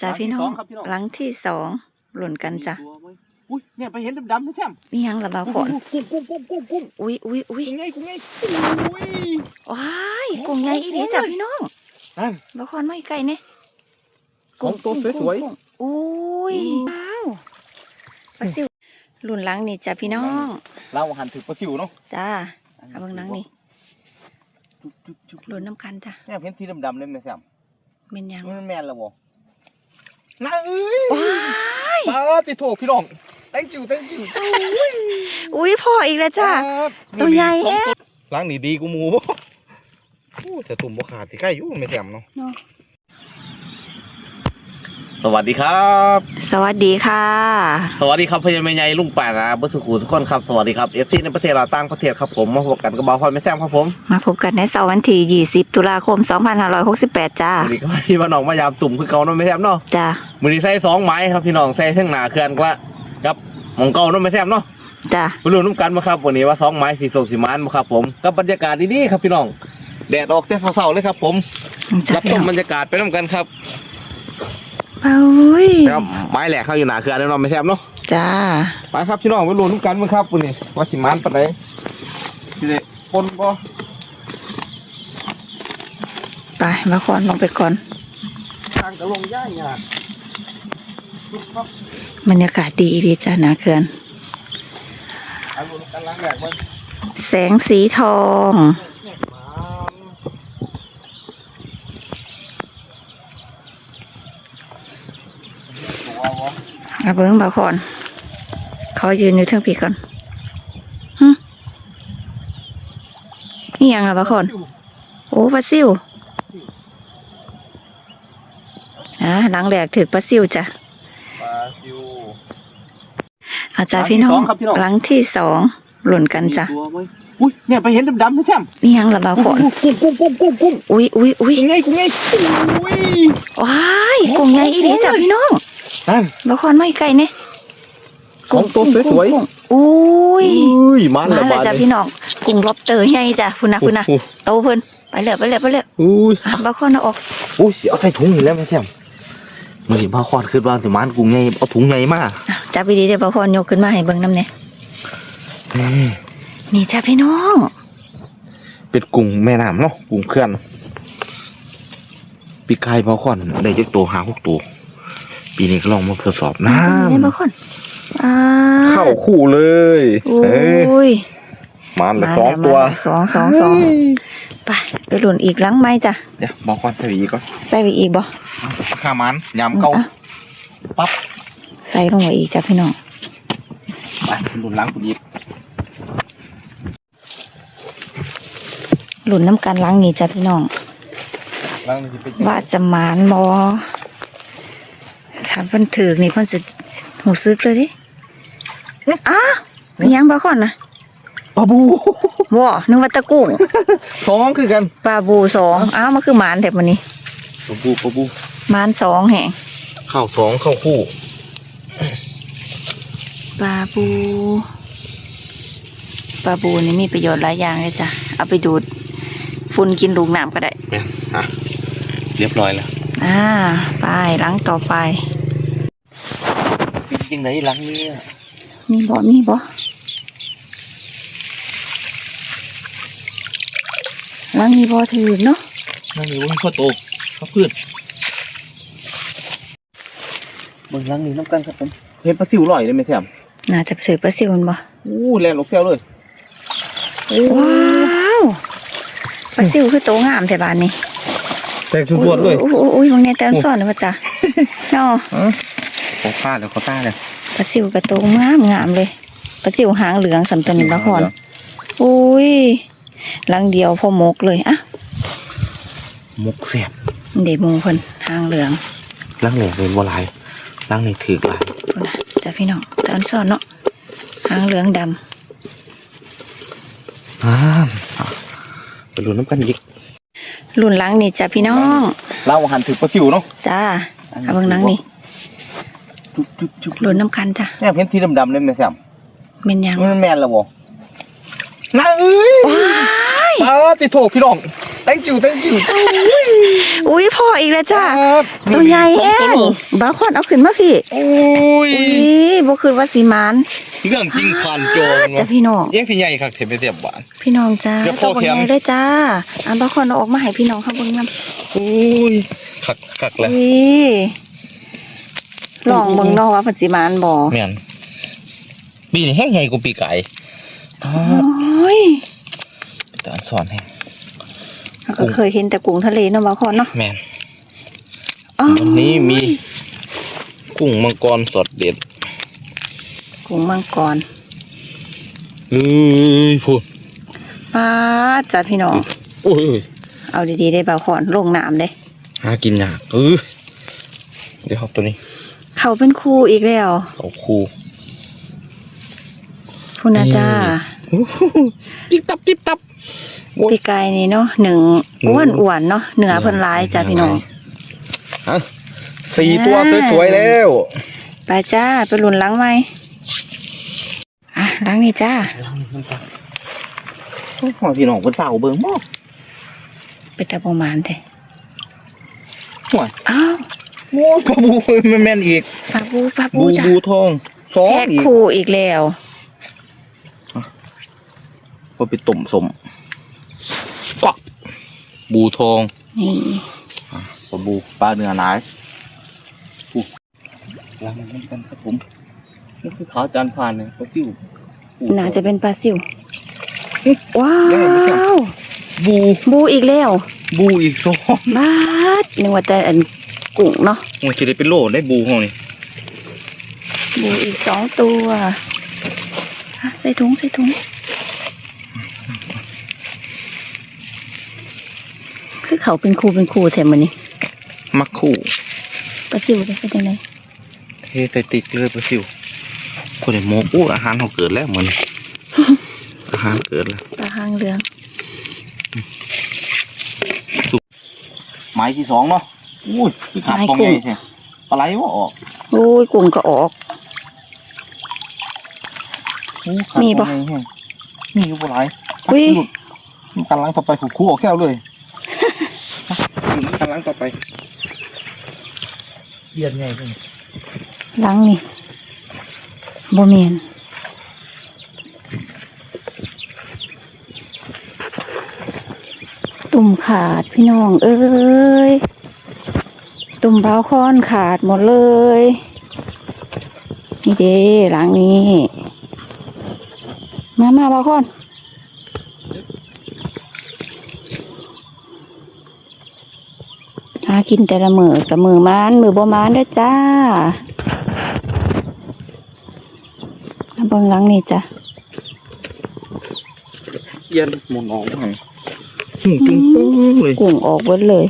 จ้าพี่น้องครับพี่น้อง หลังที่สองหล่นกันจ้ะตัวไว้อุ้ยเนี่ยไปเห็นดำๆนะแซมมียังระบาขอนกุ้งกุ้งกุ้งกุ้งกุ้งอุ้ยอุ้ยอุ้ยกุ้งไงกุ้งไงอุ้ยว้ายกุ้งใหญ่อีหลีจ้ะพี่น้องนั่นบาขอนไม่ไกลเนี่ยของตัวสวยๆกุ้งอุ้ยว้าวปลาซิวหลุ่นหลังนี่จ้ะพี่น้องเราหันถึงปลาซิวเนาะจ้าเอาเบิ่งหลังนี่จุ๊บจุ๊บจุ๊บหล่นน้ำกันจ้ะเนี่ยเห็นสีดำๆเลยไหมแซมเม็นยังมันแมนแล้วบ่ น่าเอ้ยว้ายปลาติดโถพี่น้อง thank you thank you อุ้ยพ่ออีกแล้วจ้ะ ตัวใหญ่แฮะ ล้างนี่ดีกูหมูบ่โอ้แต่ตุ่มบ่ขาดที่ใกล้อยู่ไม่แซมเนาะ เนาะ สวัสดีครับ สวัสดีค่ะ สวัสดีครับพญาแม่ใหญ่ลุงป่านะเบุษกูทุกคนครับสวัสดีครับเอฟซีในประเทศเราตั้งประเทศครับผมมาพบกันกับบาวพรแม่แซมครับผมมาพบกันในเสาร์วันที่20 ตุลาคม 2568 จ้าวันนี้ก็พี่มาน้องมายามตุ่มคือเก่าเนาะแม่แซมเนาะจ้ามือนี้ใส่สองไม้ครับพี่น้องใส่เทั้งหนาเขื่อนกละครับหมองเก่าเนาะแม่แซมเนาะจ้ามาลุ้นน้ำกันมาครับวันนี้ว่าสองไม้สีส่งสีมานมาครับผมกับบรรยากาศดีๆครับพี่น้องแดดออกแต่เช้าๆเลยครับ ผมรับชมบรรยากาศไปน้ำกันครับ เอ้ยครับไม้แหลกเข้าอยู่หนาเขื่อนแล้วเนาะแม่แซมเนาะจ้าไปครับพี่น้องไปลุ้นน้ำกันมาครับวันนี้ว่าสีมานปานไหนสิเด็ปนบ่ไปมาก่อนลงไปก่อนทางกระลงย่ายากปุ๊บปั๊บบรรยากาศดีดีจ้าหนาเขื่อนเอาลงกันล้างแดดมันแสงสีทอง เอาเบิ้งบาคอน เขายืนอยู่เทั้งปีก่อนหึนี่ยังอะบาคอน โอ้ปลาซิวอะหลังแหลกถือปลาซิวจ้ะปลาซิวอาจารย์พี่น้องหลังที่สองครับพี่น้องหลังที่สองหล่นกันจ้ะตัวไว้อุ้ยเนี่ยไปเห็นดำๆนะแซมนี่ยังระบาขอนกุ้งกุ้งกุ้งกุ้งกุ้งอุ้ยอุ้ยอุ้ยกุ้งไงกุ้งไงอุ้ยว้ายกุ้งใหญ่อีหลีจ้ะพี่น้อง นั่นบาคอนไม่ไกลเนี่ยของตัวสวยๆกุ้งอุ้ยอุ้ยมันมาละแล้วบาดจ้ะเลยพี่น้องกุ้งล็อบสเตอร์ใหญ่จ้ะพุ่นนะพุ่นนะโอ้โหโตเพิ่นไปเลยไปเลยไปเลยอุ้ยอะบาคอนเอาออกอุ้ยเอาใส่ถุงนี่แล้วแม่แซมมันสิพาคอดขึ้นว่าสิมันกุ้งใหญ่เอาถุงใหญ่มาอะจับไปดีเดี๋ยวบาคอนยกขึ้นมาให้เบิ่งน้ำเนี่ยนี่จ้ะพี่น้องเป็นกุ้งแม่น้ำเนาะกุ้งเคลื่อนปีกายพาคอนได้จักตัวหาหกตัว ปีนี้ก็ลองมาทดสอบน้นี่บาคอนอ่าำเข้าคู่เลยโอ้เอ้ยยมันละมาสองแล้ตัวมาแล้วสองสองสองไปไปหลุนอีกหลังไหมจ้ะเดี๋ยวบอกคอนใส่อีกก่อนใส่ไปอีกบ่ข้ามันยำเก่าอะปั๊บใส่ลงไปอีกจ้ะพี่น้องไปหลุนล้างกูดีหลุนน้ำกันหล้างนี่จ้ะพี่น้องล้างนี่สิเป็นว่าจะหมานบอ ถามเพิ่นถือนี่เพิ่นสิหูซึกเลยดิอ้าวมีหยังบาคอนนะปลาบูว่นึกว่าตะกุ้งสองคือกันปลาบูสองอ้าวมันคือหมานแถบมันนี้ปลาบูปลาบูหมานสองแห่งเข้าสองเข้าคู่ปลาบูปลาบูนี่มีประโยชน์หลายอย่างเลยจ้ะเอาไปดูดฝุ่นกินลูกน้ำก็ได้เนี่ยอะเรียบร้อยแล้ว อ่าไปหลังต่อไป จริงไหนหลังนี้มีบ่มีบ่หลังมีบ่ถือเนาะนั่นนี่ว่าข้าวโตข้าวพืชเบิ่งหลังนี้น้ำกันครับผมเห็นปลาซิวลอยเลยไหมแซมน่าจะถือปลาซิวมันบ่อู้แลนลกแซวเลยว้าวปลาซิวคือโตงามแต่บานนี้แตกสุดๆเลยอุ้ยอุ้ยอุ้ยบางเนี่ยแต้มซ่อนเลยว่าจ้ะเนาะ ขอผ้าแล้วขอต้าเลยปลาซิวกระโตงามงามเลยปลาซิวหางเหลืองสำตัวนี้บะคอนอุ้ยลังเดียวพอมกเลยอะมุกเสียบเดหมูเพิ่นหางเหลืองลังแหลกเลยบัวลายลังนี่ถือกลายพุ่นนะจ้ะพี่น้องแต้มซ่อนเนาะหางเหลืองดำอ่าไปลุ้นน้ำกันอีกรุ่นหลังนี่จ้ะพี่น้อง เราหันถึงปลาซิวเนาะจ้าเอาเบิ่งหนังนี่ จุ๊บจุ๊บจุ๊บรุ่นน้ำกันจ้ะเนี่ยเห็นสีดำๆเลยไหมแซมเป็นหยังมันแมนแล้วบ่น่าเอ้ยว้ายปลาติดโถพี่น้อง thank you thank you อุ้ยพออีกแล้วจ้าครับตัวใหญ่แห้ตัวงโลบาคอนเอาขึ้นมาพี่โอ้ยอุ้ยบ่คืนว่าสิมานเรื่องจริงผ่านโจรจ้าพี่น้องยังสิใหญ่คักเทมไปเสียบหวานพี่น้องจ้าเดี๋ยวพ่ตัอวบักแถมใหญ่เลยจ้าอันบาคอนเอาออกมาให้พี่น้องเขาเบิ่งนำโอ้ยคักคักเลยอุ้ย ลองเบิ่งเนาะว่าเพิ่นสิมานบ่แม่นปีนี้แห้งใหญ่กว่าปีไก่อ่าโอ้ยแต่อันสอนแห้งเราก็เคยเห็นแต่กุ้งทะเลเนาะบาคอนเนาะแม่นอ๋อวันนี้มีกุ้งมังกรสดเด็ด กุ้งมังกรเอ้ยพูดป้าดจ้าพี่น้องโอ้ยเอาดีๆได้บาคอนลงน้ำเด้หากินยากเออเดี๋ยวครับตัวนี้ เขาเป็นครูอีกแล้วเขาคู่พูนาจ้าจิ๊บตับจิ๊บตับโอ้ยปีกายนี่เนาะหนึ่งหนึ่งอ้วนอ้วนๆเนาะเหนือเพิ่นร้ายจ้าพี่น้องฮะสี่ตัวอ่าสวยๆแล้วไปจ้าไปหลุนล้างไหมอะล้างนี่จ้าโอ้ยพี่น้องเพิ่นสาวเบิ่งบ่ไปตะประมาณเถอะห่วยอ้าว โอ้ยปลาบูมันแม่นอีกปลาบูปลาบูบูจ้าบูทองสองแพ็กอีกคูอีกแล้ว ก็ไปต้มสมก็บูทองนี่ปลาบูปลาเนื้อหนายอู้ล้างมันกันครับผมนี่คือขาวจานผ่านเนี่ยเขาจิ้วน่าจะเป็นปลาซิวว้ายังไงไม่ใช่วบูบูอีกแล้ว บูอีกสองบาดนึกว่าแต่อัน กุ้งเนาะโอ้ยจะได้เป็นโลได้บูเขานี่บูอีกสองตัวอะใส่ถุงใส่ถุงคือเขาเป็นครูเป็นครูแถมมันนี่มักคู่ปลาซิวเลยเป็นยังไงเทใส่ติดเลยปลาซิวคนเดียวโมกอู้อาหารเขาเกิดแล้วเหมือนอาหารเกิดแล้วปลาหางเหลืองไม้ที่สองเนาะ อุ้ยคือขาดตรงไงใช่ปลาไหลว่าออกโอ้ยกุ้งก็ออกอู้ขาดมีปะตรงไงแห้งมีอยู่ปลาไหลอุ๊ยหลุดมันกันล้างต่อไปผูกคู่ออกแก้วเลยมันกันล้างต่อไปเยียดไงเพิ่นหลังนี่บ่เมียนตุ่มขาดพี่น้อง เอ้ย ตุ่มเบาคอนขาดหมดเลย นี่เด้หลังนี้ มามาเบาคอนหากินแต่ละมือกับมือมานมือบ่มานเด้อจ้าเอาเบิ่งหลังนี่จ้ะเยียนหมุนออกให้หูจุงปุ้งเลยกุ้งออกเบิดเลย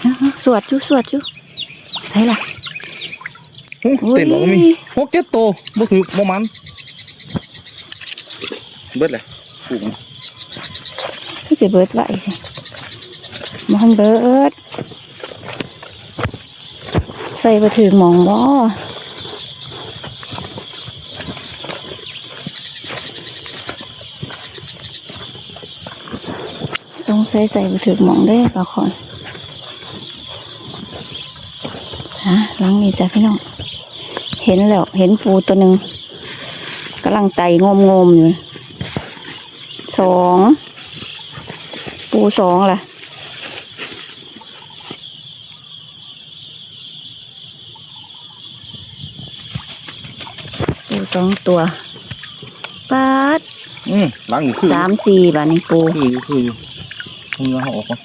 เอาๆ สวดจุสวดจุใช่ล่ะโอ้เต็มออกมีโอ้เก็ตโตบ่ถือบ่มันเบิดเลยผูกก็จะเบิดไหวสิมองเบิด ใส่ไปถือหมองบ่สงสัยใส่ไปถือหมองได้ปะคน ฮะหลังนี้จ้ะพี่น้อง เห็นแล้ว เห็นปูตัวหนึ่งกำลังไต่งมงมๆอยู่สองปูสองล่ะปูสองตัวปาดอืมล้างอยู่คือสามสี่บาทนี่ปูคืออยู่คืออยู่เอาเนื้อเขาออกก่อน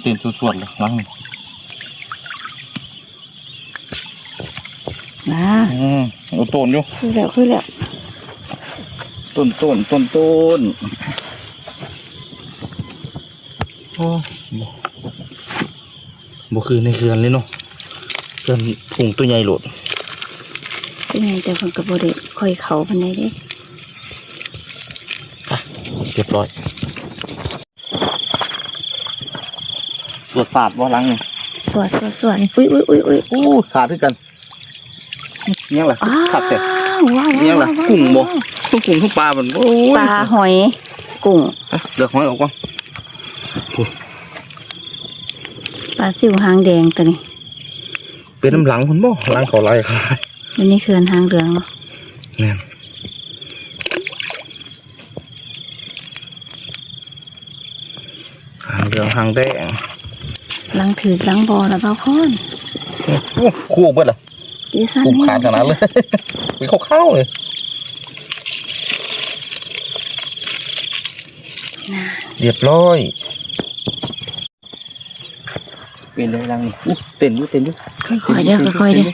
เต็มส่วนๆเลยล้างนี่ นะอืมเอาต้นอยู่คือแล้วคือแล้วต้นต้นต้นต้นโอ้บ่บ่คือในเขื่อนเลยเนาะเขื่อนถุงตัวใหญ่โหลดเป็นไงแต่คนกระโบเด็ค่อยเขาพันไดเด้เรียบร้อยตรวจสาดว่าล้างนี่สวดสวดสวดอุ้ยอุ้ยอุ้ยอุ้ยโอ้ขาดด้วยกันเนี่ ยแหละอ้าขาดแต่วาวว้าวยังล่ะว้าวกุ้งบ่ว้าวทุกกุ้งทุกปลามันโอ้ยปลาหอยกุ้งอะเดือกหอยออกก่อนปลาซิวหางแดงตัวนี้ เป็นน้ำหลังคุณบ่หลังเขาลายคลายอันนี้คือหางเหลืองเนาะแน่นหางเหลืองหางแดงหลังถือหลังบอแล้วเบาค้อนโอ้คู่เบิดล่ะ ดีสั้นกุ้งขาดขนาดเลยมีข้าวข้าวๆเลยน่ะเรียบร้อยเป็นเลยรังนี่อู้เต้นอยู่เต้นอยู่ค่อยๆเด้อค่อยๆเด้อ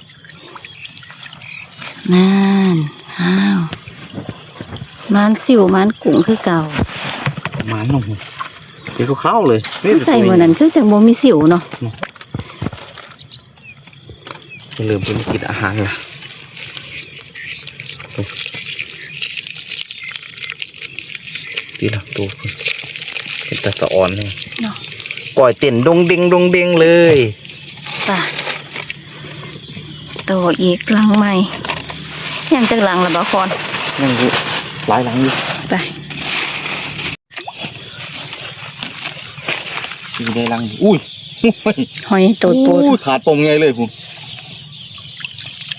นั่นอ้าวมันสิวมันกุ้งคือเก่าหมาหนุ่มเดี๋ยวข้าวๆเลยใส่หมดนั้นคือจังบ่มีสิวเนาะจะ เริ่มเป็นกินอาหารละดีละตัวเป็นตาสะอ่อนเลยเนาะปล่อยเต้นดงเด้งดงเด้งเลยป่ะโตอีกหลังใหม่ยังจักหลังละเบาค้อนยังอยู่หลายหลังอยู่ไปอยู่ในหลังอยู่อุ้ยอุ้ยหอยตูดปูดอุ้ยขาดปงใหญ่เลยคุณ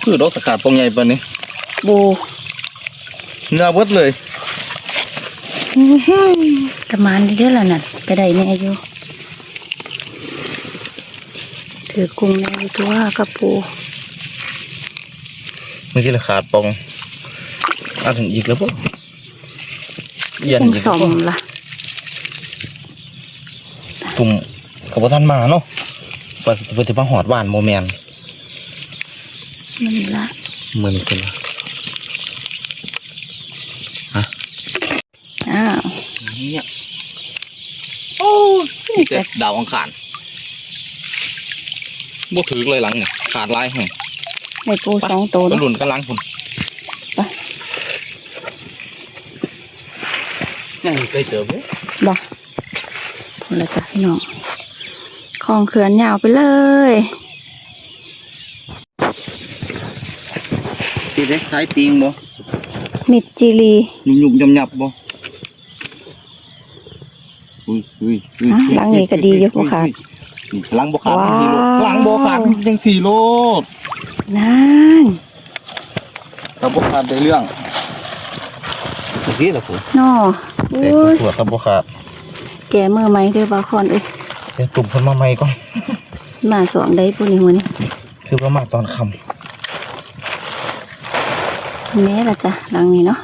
คือรถขาดปงใหญ่ปะนี้บูเนื้อเบิดเลยกระมานเด้อล่ะนั่นไปได้แน่อยู่ถือกุ้งแน่อยู่ตัวกระปูเมื่อกี้เราขาดปองอะถึงอีกแล้วปุ๊บย็นยังอีกสแล้วปุ๊บล่ะกลุ่มกับท่านมาเนาะปฏิปฏิบัติหอดหวานโมเมน มันละเหมือนกันละอ้าวเนี่ยโอ้ยแต่ดาวอังคารบ่ถือเลยหลังเนี่ยขาดลายแห่งได้ปูสองตัวก็เนาะหลุนกันหลังคุณไปยังเคยเจอไหมบ่พูดแล้วจ้ะพี่น้องคลองเขื่อนยาวไปเลย ตีเล็กสายตีงบ่มิดจิรียุ่งยุ่งยำยับบ่อุ้ยอุ้ยอุ้ยอะหลังนี้ก็ดีอยู่บ่ขาดหลังบ่ขาดว้าว สี่โลหลังบ่ขาดยังสี่โลนั่นถ้าบ่ขาดได้เรื่องโอเคแล้วผมนอแต่อุ้ยตรวจถ้าบ่ขาดแกมือไหมเด้อบาคอนเอ้ยเดี๋ยวตุ่มเพิ่นมาใหม่ก่อนมาสวมได้ปุ่นี่มือนี่คือประมาณตอนค่แม่ละจ้ะหลังนี้เนาะ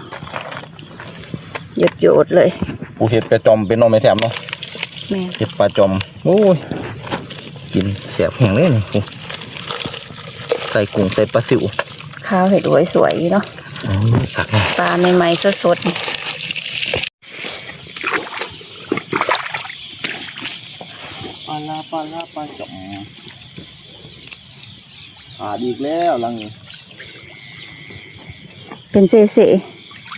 หยดโยดๆเลยำปูเห็ดปลาจอมเป็นน้องแม่แถมเนาะแม่เห็ดปลาจอมโอ้ยกินแสบแห้งเลยนี่ปูใส่กุ้งใส่ปลาซิวข้าวเห็ดไว้สวยๆเนาะอ๋อสักหน่อยปลาใหม่ๆสดๆนี่ปลาลาปลาลาปลาจอมขาดอีกแล้วหลังนี้ เป็นเส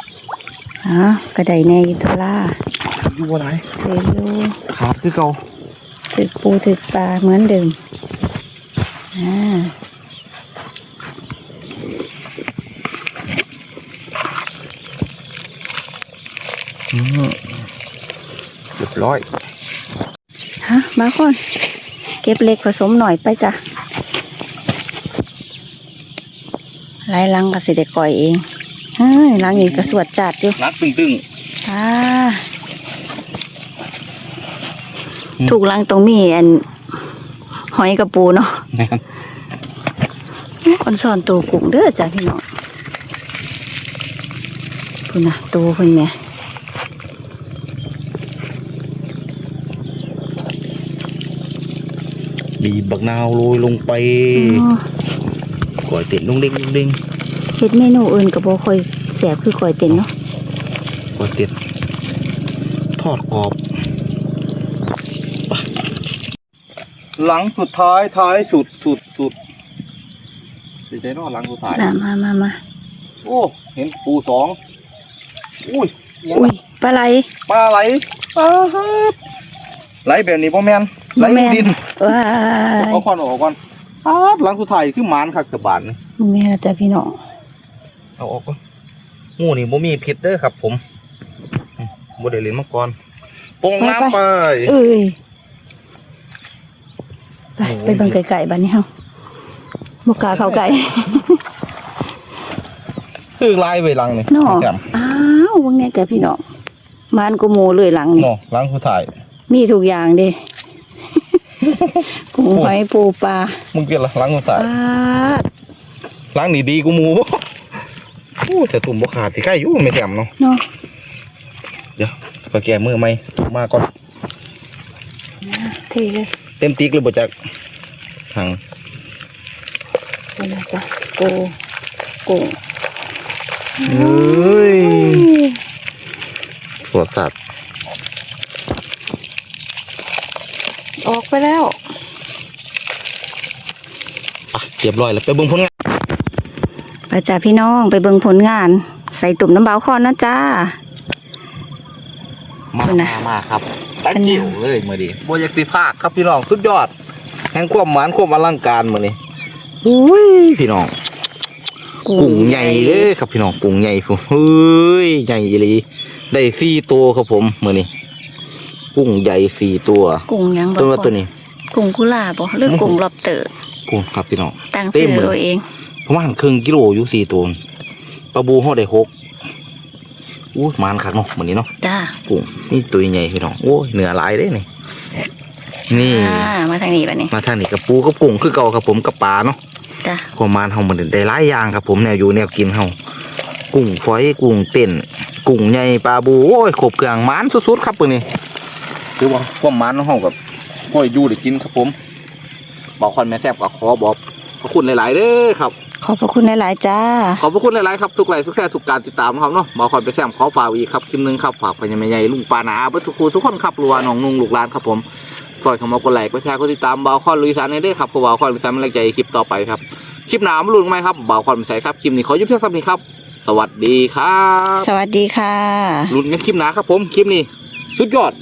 ๆฮะกระไดแน่อยิทุล่าอยู่บ่ไรเซยูขาดคือเก่าถึกปูถึกปลาเหมือนเดิมอ่าอืมเรียบร้อย ฮะ มาก่อน เก็บเล็กผสมหน่อยไปจ้ะลายลังก็สิได้ก่อยเองเฮ้ยลังนี้ก็สวดจัดอยู่นัดตึงตึงอ่าถูกลังตรงมีอันหอยกระปูเนาะๆแม่นอ่อนสอนตัวกุ้งเด้อจ้ะพี่น้องพุ่นนะตัวเพิ่นแหม่บีบบักนาวโรยลงไปอ๋อก่อยเต็นลงเด้งลงเด้งเฮ็ดเมนูอื่นก็บ่ค่อยแซ่บคือก่อยเต็นเนาะก่อยเต็นทอดกรอบไปหลังสุดท้ายท้ายสุดสุดสุดสิได้นอหลังสุดท้ายมามามามาโอ้เห็นปูสองอุ้ยยังอุ้ยปลาไหลปลาไหลปลาครับไหลแบบนี้บ่แมนไหลบ่แม่นดินว้ายเอาควันออกก่อนครับหลังสุดท้ายคือหมานคักสะบานนี่แม่ละจ้ะพี่น้อง เอาออกก่อนงูนี่บ่มีพิษเด้อครับผมอืมบ่ได้เล่นมาก่อนปงน้ำไปเอ้ยไปไปเบิ่งไก่ๆบ้านนี้เฮาบ่กล้าเข้าไก่คือลายไว้หลังนี่เนาะแจ่มอ้าวว่าไงแกพี่น้องบ้านกูโมเลยหลังนี่เนาะหลังผู้ถ่าย มีทุกอย่างเด้กุ้งหอยปูปลา มึงเกินละหลังผู้ถ่ายปลาหลังนี่ดีกูหมูบ่โอ้ แต่ตุ่มบ่ขาดสิใกล้อยู่ไม่แจ่มเนาะเนาะเดี๋ยวไปแก้มือไหมมาก่อนเทเลยเต็มติ๊กเลยบ่จักทางเป็นไงจ้ะปูกุ้งเฮ้ยสวดสัตว์ออกไปแล้วอะเรียบร้อยแล้วไปเบิ่งผลงาน ไปจ้าพี่น้องไปเบิ่งผลงาน ใส่ตุ่มน้ำเบาคอนนะจ้า มาเป็นไงมามาครับเป็ตั้นงไงกิ้วเลยมื้อนี้บ่อยากสิพากครับพี่น้องสุดยอด แห่งความหมานความอลังการมื้อนี้อุ้ยพี่น้องกุ้งใหญ่เลยครับพี่น้องกุ้งใหญ่ผมเฮ้ยใหญ่อีหลีได้สี่ตัวครับผมมือนี้กุ้งใหญ่สี่ตัวกุ้งหยังบ่ตัวตัวนี้ กุ้งกุลาบ่หรือกุ้งลอบเตอร์กุ้งครับพี่น้อง ตั้งเต็ซื้มอเลย เอาเอง ประมาณครึ่งกิโลอยู่สี่ตัวปลาบูห่อได้หกอู้มานคักเนาะมือนี้เนาะจ้ากุ้งนี่ตัวใหญ่พี่น้องโอ้ยเนื้อหลายเด้นี่นี่อ่ามาทางนี้บัดนี้มาทางนี้กับปูกับกุ้งคือเก่าครับผมกับปลาเนาะจ้าความมานเฮามันได้หลายอย่างครับผมแนวอยู่แนวกินเฮากุ้งฝอยกุ้งเต้นกุ้งใหญ่ปลาบูโอ้ยครบเครื่องหมานสุดๆครับมื้อนี้คือว่าความหมานของเฮากับห้อยอยู่ได้กินครับผม บอกคนแม่แซ่บก็ขอบอกขอบคุณหลายๆเด้อครับ ขอบพระคุณหลายๆจ้า ขอบพระคุณหลายๆครับทุกไลค์ทุกแค่ทุกการติดตามครับเนาะบอกคนไปแซมขอฝากอีกครับคลิปหนึงครับฝากไปยังไม่ใหญ่ลุงปานาอาเบิร์สุขูทุกคนครับรัวน้องนุ่งลูกหลานครับผมซอยคำว่ากดไลค์กดแชร์กดติดตามบ่าวคอนลุยสานในเด้อครับเพราะบ่าวคอนลุยสานเป็นแรงใจคลิปต่อไปครับคลิปหนามาลุ้นไหมครับบ่าวคอนใส่ครับคลิปนี้ขอยุบเพียงเท่านี้ครับ สวัสดีครับสวัสดีค่ะ ลุ้นกันคลิปหนาครับผมคลิปนี้ สุดยอด